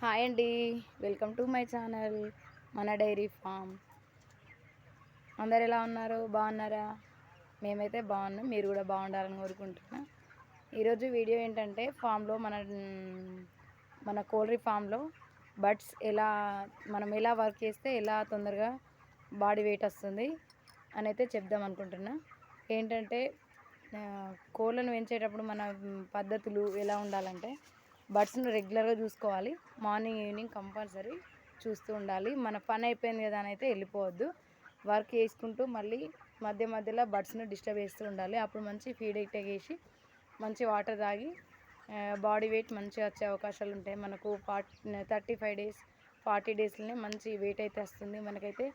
Hi అండి. Welcome to my channel మన dairy farm. అందరు ఎలా ఉన్నారు? బాగున్నారా? మేమైతే బాగున్నాం. మీరు కూడా బాగుండాలని కోరుకుంటున్నా. ఈరోజు వీడియో ఏంటంటే ఫామ్లో మన మన కోల్డ్రీ ఫామ్లో బర్డ్స్ ఎలా మనం ఎలా వర్క్ చేస్తే ఎలా తొందరగా బాడీ వెయిట్ వస్తుంది అని అయితే చెప్దాం అనుకుంటున్నా. ఏంటంటే కోళ్ళను పెంచేటప్పుడు మన పద్ధతులు ఎలా ఉండాలంటే బర్డ్స్ను రెగ్యులర్గా చూసుకోవాలి. మార్నింగ్ ఈవినింగ్ కంపల్సరీ చూస్తూ ఉండాలి. మన పని అయిపోయింది కదా అని అయితే వెళ్ళిపోవద్దు. వర్క్ చేసుకుంటూ మళ్ళీ మధ్య మధ్యలో బర్డ్స్ను డిస్టర్బ్ చేస్తూ ఉండాలి. అప్పుడు మంచి ఫీడ్ వేసి మంచి వాటర్ తాగి బాడీ వెయిట్ మంచిగా వచ్చే అవకాశాలు ఉంటాయి. మనకు forty thirty five days forty డేస్లోనే మంచి వెయిట్ అయితే వస్తుంది. మనకైతే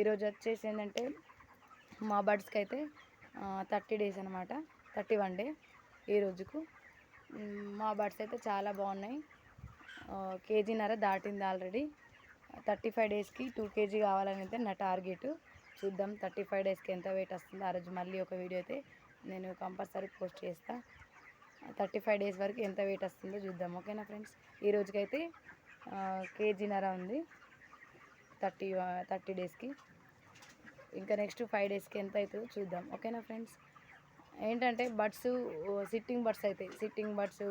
ఈరోజు వచ్చేసి ఏంటంటే మా బర్డ్స్కి అయితే థర్టీ డేస్ అనమాట థర్టీ వన్ డే ఈ రోజుకు. మా బర్డ్స్ అయితే చాలా బాగున్నాయి. కేజీన్నర దాటింది ఆల్రెడీ. థర్టీ ఫైవ్ డేస్కి టూ కేజీ కావాలని అయితే నా టార్గెట్. చూద్దాం థర్టీ ఫైవ్ డేస్కి ఎంత వెయిట్ వస్తుంది. ఆ రోజు మళ్ళీ ఒక వీడియో అయితే నేను కంపల్సరీ పోస్ట్ చేస్తా. థర్టీ ఫైవ్ డేస్ వరకు ఎంత వెయిట్ వస్తుందో చూద్దాం. ఓకేనా ఫ్రెండ్స్? ఈ రోజుకైతే కేజీన్నర ఉంది. థర్టీ థర్టీ డేస్కి. ఇంకా నెక్స్ట్ ఫైవ్ డేస్కి ఎంత అవుతుందో చూద్దాం. ఓకేనా ఫ్రెండ్స్? ఏంటంటే బర్డ్స్ సిట్టింగ్ బడ్స్ అవుతాయి సిట్టింగ్ బడ్స్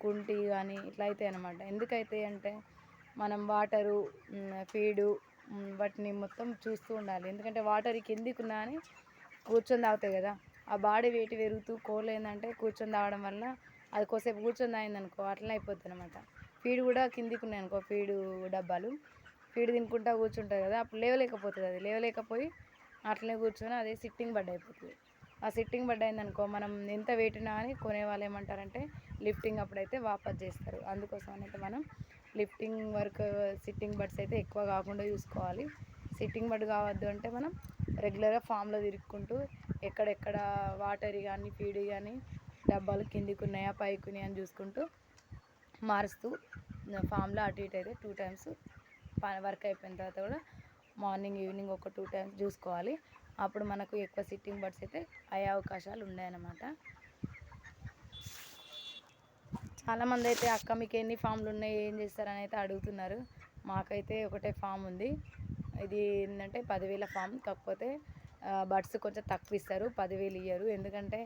కుంటి కానీ ఇట్లా అవుతాయి అనమాట ఎందుకైతే అంటే మనం వాటరు ఫీడు వాటిని మొత్తం చూస్తూ ఉండాలి. ఎందుకంటే వాటర్ కిందికున్నా అని కూర్చొని తాగుతాయి కదా. ఆ బాడీ వెయిట్ పెరుగుతూ కోళ్ళు ఏంటంటే కూర్చొని తాగడం వల్ల అది కోసేపు కూర్చొని తాగిందనుకో అట్లనే అయిపోతుంది అనమాట ఫీడ్ కూడా కిందికి ఉన్నాయి అనుకో ఫీడు డబ్బాలు. ఫీడ్ తినుకుంటా కూర్చుంటుంది కదా అప్పుడు లేవలేకపోతుంది అది. లేవలేకపోయి అట్లనే కూర్చొని అదే సిట్టింగ్ బడ్ అయిపోతుంది. ఆ సిట్టింగ్ బెడ్ అయిందనుకో మనం ఎంత వెయిట్ అని కొనే వాళ్ళు ఏమంటారంటే లిఫ్టింగ్ అప్పుడైతే వాపస్ చేస్తారు. అందుకోసం అయితే మనం లిఫ్టింగ్ వర్క్ సిట్టింగ్ బెడ్స్ అయితే ఎక్కువ కాకుండా చూసుకోవాలి. సిట్టింగ్ బెడ్ కావద్దు అంటే మనం రెగ్యులర్గా ఫామ్లో తిరుక్కుంటూ ఎక్కడెక్కడ వాటర్ కానీ ఫీడ్ కానీ డబ్బాలు కిందికి ఉన్నాయా పైకి ఉన్నాయా అని చూసుకుంటూ మారుస్తూ ఫామ్లో అటు ఇటు అయితే టూ టైమ్స్ వర్క్ అయిపోయిన తర్వాత కూడా మార్నింగ్ ఈవినింగ్ ఒక టూ టైమ్స్ చూసుకోవాలి. అప్పుడు మనకు ఎక్కువ సిట్టింగ్ బర్డ్స్ అయితే అయ్యే అవకాశాలు ఉన్నాయన్నమాట. చాలామంది అయితే అక్క మీకు ఎన్ని ఫామ్లు ఉన్నాయి? ఏం చేస్తారని అయితే అడుగుతున్నారు. మాకైతే ఒకటే ఫామ్ ఉంది. ఇది ఏంటంటే పదివేల ఫామ్ కాకపోతే బర్డ్స్ కొంచెం తక్కువ ఇస్తారు. పదివేలు ఇయ్యరు. ఎందుకంటే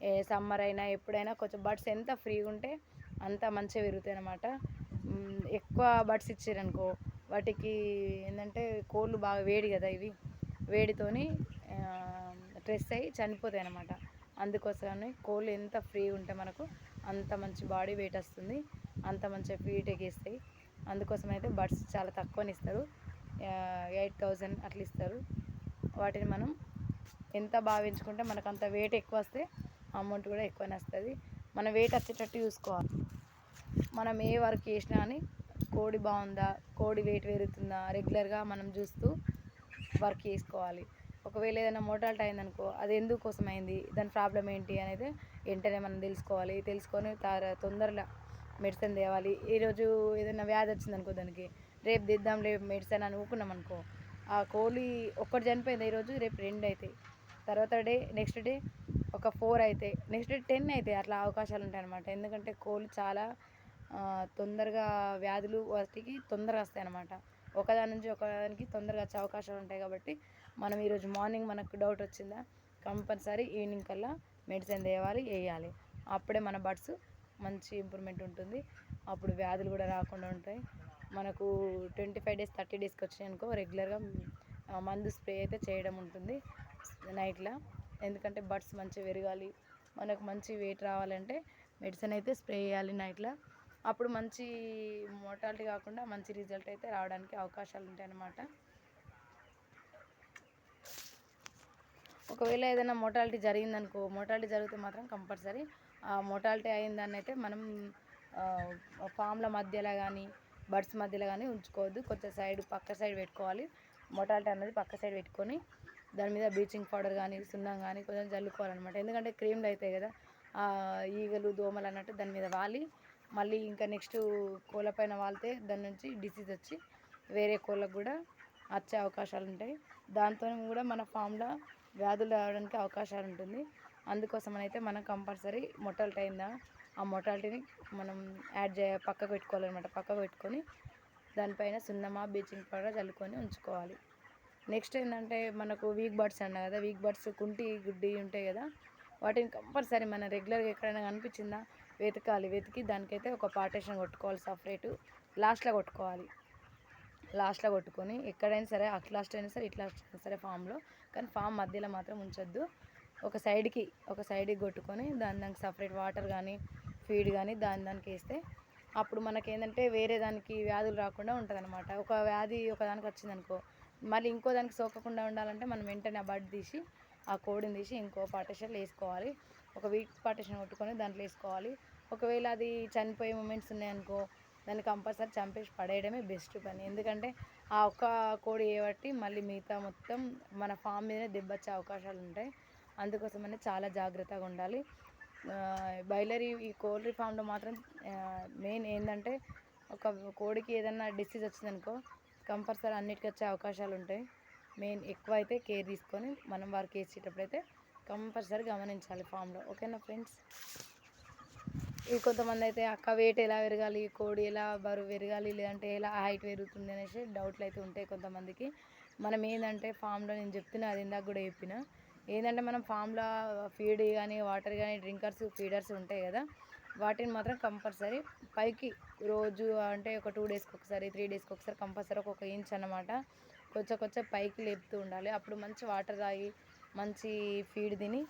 ఏ సమ్మర్ అయినా ఎప్పుడైనా కొంచెం బర్డ్స్ ఎంత ఫ్రీగా ఉంటే అంత మంచిగా పెరుగుతాయి అనమాట ఎక్కువ బర్డ్స్ ఇచ్చారనుకో వాటికి ఏంటంటే కోళ్ళు బాగా వేడి కదా ఇవి. వేడితోని స్ట్రెస్ అయ్యి చనిపోతాయి అనమాట అందుకోసమని కోళ్ళు ఎంత ఫ్రీ ఉంటే మనకు అంత మంచి బాడీ వెయిట్ వస్తుంది. అంత మంచిగా ఫీట్ ఎగేస్తాయి. అందుకోసం అయితే బడ్స్ చాలా తక్కువని ఇస్తారు. ఎయిట్ థౌజండ్ అట్లా ఇస్తారు. వాటిని మనం ఎంత భావించుకుంటే మనకు అంత వెయిట్ ఎక్కువ వస్తే అమౌంట్ కూడా ఎక్కువనే వస్తుంది. మన వెయిట్ వచ్చేటట్టు చూసుకోవాలి. మనం ఏ వర్క్ చేసినా కానీ కోడి బాగుందా కోడి వెయిట్ పెరుగుతుందా రెగ్యులర్గా మనం చూస్తూ వర్క్ చేసుకోవాలి. ఒకవేళ ఏదైనా మోటాలిటీ అయిందనుకో అది ఎందుకోసం అయింది దాని ప్రాబ్లం ఏంటి అనేది వెంటనే మనం తెలుసుకోవాలి. తెలుసుకొని తార- తొందరగా మెడిసిన్ తేవాలి. ఈరోజు ఏదైనా వ్యాధి వచ్చిందనుకో దానికి రేపు దిద్దాం రేపు మెడిసిన్ అని ఊకున్నాం అనుకో ఆ కోడి ఒక్కటి చనిపోయింది ఈరోజు రేపు రెండు అవుతాయి తర్వాత డే నెక్స్ట్ డే ఒక ఫోర్ అవుతాయి నెక్స్ట్ డే టెన్ అవుతాయి అట్లా అవకాశాలు ఉంటాయి అనమాట ఎందుకంటే కోళ్ళు చాలా తొందరగా వ్యాధులు వాటికి తొందరగా వస్తాయి అనమాట ఒకదాని నుంచి ఒకదానికి తొందరగా వచ్చే అవకాశాలు ఉంటాయి కాబట్టి మనం ఈరోజు మార్నింగ్ మనకు డౌట్ వచ్చిందా? కంపల్సరీ ఈవినింగ్ కల్లా మెడిసిన్ తేవాలి వేయాలి. అప్పుడే మన బడ్స్ మంచి ఇంప్రూవ్మెంట్ ఉంటుంది. అప్పుడు వ్యాధులు కూడా రాకుండా ఉంటాయి. మనకు ట్వంటీ ఫైవ్ డేస్ థర్టీ డేస్కి వచ్చినాయి అనుకో రెగ్యులర్గా మందు స్ప్రే అయితే చేయడం ఉంటుంది నైట్లో ఎందుకంటే బడ్స్ మంచిగా పెరగాలి. మనకు మంచి వెయిట్ రావాలంటే మెడిసిన్ అయితే స్ప్రే చేయాలి నైట్లో అప్పుడు మంచి మోటాలిటీ కాకుండా మంచి రిజల్ట్ అయితే రావడానికి అవకాశాలు ఉంటాయన్నమాట. ఒకవేళ ఏదైనా మోటాలిటీ జరిగిందనుకో మోటాలిటీ జరిగితే మాత్రం కంపల్సరీ ఆ మోటాలిటీ అయిందని అయితే మనం ఫామ్ల మధ్యలో కానీ బర్డ్స్ మధ్యలో కానీ ఉంచుకోవద్దు. కొంచెం సైడ్ పక్క సైడ్ పెట్టుకోవాలి. మోటాలిటీ అన్నది పక్క సైడ్ పెట్టుకొని దాని మీద బ్లీచింగ్ పౌడర్ కానీ సున్నం కానీ కొంచెం చల్లుకోవాలన్నమాట ఎందుకంటే క్రీమ్లు అవుతాయి కదా. ఈగలు దోమలు అన్నట్టు దాని మీద వాలి. మళ్ళీ ఇంకా నెక్స్ట్ కోళ్ళ పైన వాళ్తే దాని నుంచి డిసీజ్ వచ్చి వేరే కోళ్ళకు కూడా వచ్చే అవకాశాలు ఉంటాయి. దాంతో కూడా మన ఫామ్లో వ్యాధులు రావడానికి అవకాశాలు ఉంటుంది. అందుకోసం అయితే మనం కంపల్సరీ మొటాలిటీ అయిందా ఆ మొటాలిటీని మనం యాడ్ చేయ పక్కకు పెట్టుకోవాలన్నమాట. పక్కకు పెట్టుకొని దానిపైన సున్నమా బ్లీచింగ్ పౌడర్ చల్లుకొని ఉంచుకోవాలి. నెక్స్ట్ ఏంటంటే మనకు వీక్ బర్డ్స్ అన్న కదా వీక్ బర్డ్స్ కుంటి గుడ్డి ఉంటాయి కదా వాటిని కంపల్సరీ మన రెగ్యులర్గా ఎక్కడైనా కనిపించిందా? వెతకాలి వెతికి దానికైతే ఒక పార్టేషన్ కొట్టుకోవాలి సపరేటు లాస్ట్లో కొట్టుకోవాలి. లాస్ట్లో కొట్టుకొని ఎక్కడైనా సరే అట్ లాస్ట్ అయినా సరే ఇట్లా అయినా సరే ఫామ్లో కానీ ఫామ్ మధ్యలో మాత్రం ఉంచొద్దు. ఒక సైడ్కి ఒక సైడ్కి కొట్టుకొని దాని దానికి సపరేట్ వాటర్ కానీ ఫీడ్ కానీ దాని దానికి వేస్తే అప్పుడు మనకి ఏంటంటే వేరే దానికి వ్యాధులు రాకుండా ఉంటుంది అనమాట ఒక వ్యాధి ఒక దానికి వచ్చిందనుకో మళ్ళీ ఇంకో దానికి సోకకుండా ఉండాలంటే మనం వెంటనే ఆ బడ్ తీసి ఆ కోడిని తీసి ఇంకో పార్టీషన్లో వేసుకోవాలి. ఒక వీక్ పార్టీషన్ కొట్టుకొని దాంట్లో వేసుకోవాలి. ఒకవేళ అది చనిపోయే మూమెంట్స్ ఉన్నాయనుకో దాన్ని కంపల్సరీ చంపేసి పడేయడమే బెస్ట్ పని. ఎందుకంటే ఆ ఒక్క కోడి ఏబట్టి మళ్ళీ మిగతా మొత్తం మన ఫామ్ మీదనే దెబ్బొచ్చే అవకాశాలు ఉంటాయి. అందుకోసమనే చాలా జాగ్రత్తగా ఉండాలి. బయలరీ ఈ కోళ్ళ ఫామ్లో మాత్రం మెయిన్ ఏంటంటే ఒక కోడికి ఏదైనా డిసీజ్ వచ్చిందనుకో కంపల్సరీ అన్నిటికీ వచ్చే అవకాశాలు ఉంటాయి. మెయిన్ ఎక్కువ అయితే కేర్ తీసుకొని మనం వారికి వేసేటప్పుడైతే కంపల్సరీ గమనించాలి ఫామ్లో ఓకేనా ఫ్రెండ్స్ ఇక కొంతమంది అయితే అక్క వెయిట్ ఎలా పెరగాలి కోడి ఎలా బరువు పెరగాలి లేదంటే ఎలా హైట్ పెరుగుతుంది అనేసి డౌట్లు అయితే ఉంటాయి కొంతమందికి. మనం ఏంటంటే ఫామ్లో నేను చెప్తున్నా అది ఇందాక కూడా చెప్పిన. ఏంటంటే మనం ఫామ్లో ఫీడ్ కానీ వాటర్ కానీ డ్రింకర్స్ ఫీడర్స్ ఉంటాయి కదా వాటిని మాత్రం కంపల్సరీ పైకి రోజు అంటే ఒక టూ డేస్కి ఒకసారి త్రీ డేస్కి ఒకసారి కంపల్సరీ ఒక్కొక్క ఇంచ్ అనమాట కొంచెం కొంచెం పైకి లేపుతూ ఉండాలి. అప్పుడు మంచి వాటర్ తాగి మంచి ఫీడ్ తిని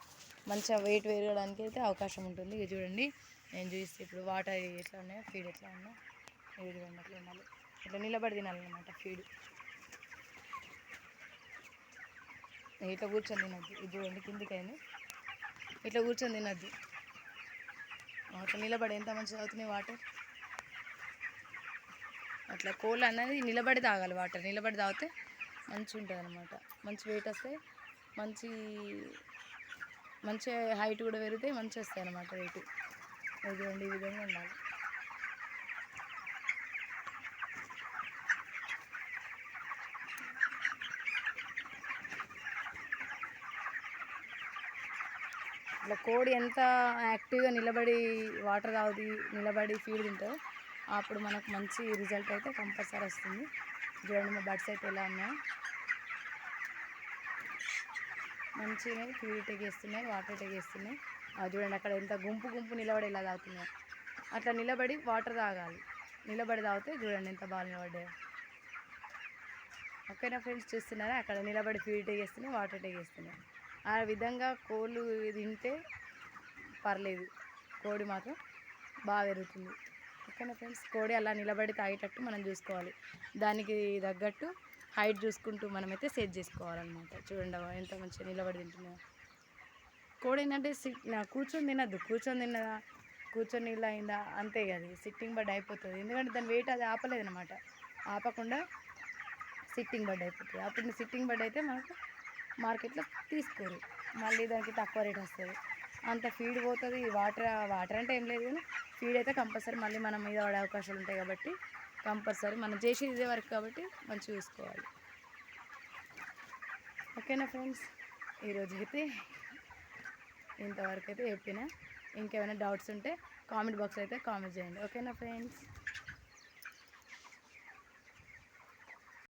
మంచిగా వెయిట్ పెరగడానికి అయితే అవకాశం ఉంటుంది. ఇక చూడండి. నేను చూస్తే ఇప్పుడు వాటర్ ఎట్లా ఉన్నాయో ఫీడ్ ఎట్లా ఉన్నాయో ఫీడ్ చూడండి అట్లా ఉండాలి. ఇట్లా నిలబడి తినాలన్నమాట ఫీడ్. ఇట్లా కూర్చొని తినద్దు. ఇది చూడండి కిందికి ఇట్లా కూర్చొని తినద్దు. అట్లా నిలబడి ఎంత మంచిగా తాగుతున్నాయి వాటర్? అట్లా కోళ్ళు అనేది నిలబడి తాగాలి వాటర్. నిలబడి తాగితే మంచిగా ఉంటుంది అనమాట మంచి వెయిట్ వస్తే మంచి మంచి హైట్ కూడా పెరిగితే మంచిగా వస్తాయి అనమాట వెయిట్ రెండు ఈ విధంగా ఉండాలి. ఇట్లా కోడి ఎంత యాక్టివ్గా నిలబడి వాటర్ తాగుతుంది నిలబడి ఫీడ్ తింటుందో అప్పుడు మనకు మంచి రిజల్ట్ అయితే కంపల్సరీ వస్తుంది. చూడండి మా బడ్స్ అయితే ఎలా ఉన్నాయో. మంచిగా ఫీడ్ టెగేస్తున్నాయి వాటర్ టెగేస్తున్నాయి చూడండి అక్కడ ఎంత గుంపు గుంపు నిలబడి ఎలా తాగుతున్నాయి అట్లా నిలబడి వాటర్ తాగాలి. నిలబడి తాగితే చూడండి ఎంత బాగా నిలబడ్డాయో. ఓకేనా ఫ్రెండ్స్ చూస్తున్నారా? అక్కడ నిలబడి ఫీడ్ టెగేస్తున్నాయి వాటర్ టెగేస్తున్నాయి ఆ విధంగా కోళ్ళు తింటే పర్లేదు. కోడి మాత్రం బాగా పెరుగుతుంది. ఓకేనా ఫ్రెండ్స్? కోడి అలా నిలబడి తాగేటట్టు మనం చూసుకోవాలి. దానికి తగ్గట్టు హైట్ చూసుకుంటూ మనమైతే సెట్ చేసుకోవాలన్నమాట. చూడండి ఎంత మంచిగా నిలబడి తింటున్నాం కోడి ఏంటంటే సిట్ కూర్చొని తినద్దు కూర్చొని తిన్నదా కూర్చొని నీళ్ళు అయిందా అంతే అది. సిట్టింగ్ బడ్ అయిపోతుంది. ఎందుకంటే దాని వెయిట్ అది ఆపలేదు అనమాట ఆపకుండా సిట్టింగ్ బడ్ అయిపోతుంది. అప్పుడు సిట్టింగ్ బడ్ అయితే మనకు మార్కెట్లో తీసుకోరు. మళ్ళీ దానికి తక్కువ రేట్ వస్తుంది. అంత ఫీడ్ పోతుంది. వాటర్ వాటర్ అంటే ఏం లేదు కానీ ఫీడ్ అయితే కంపల్సరీ మళ్ళీ మనం మీద పడే అవకాశాలు ఉంటాయి కాబట్టి కంపల్సరీ మనం చేసేది ఇదే వరకు కాబట్టి మంచిగా చూసుకోవాలి. ఓకేనా ఫ్రెండ్స్? ఈరోజు అయితే ఇంతవరకు అయితే చెప్పిన. ఇంకేమైనా డౌట్స్ ఉంటే కామెంట్ బాక్స్ అయితే కామెంట్ చేయండి. ఓకేనా ఫ్రెండ్స్?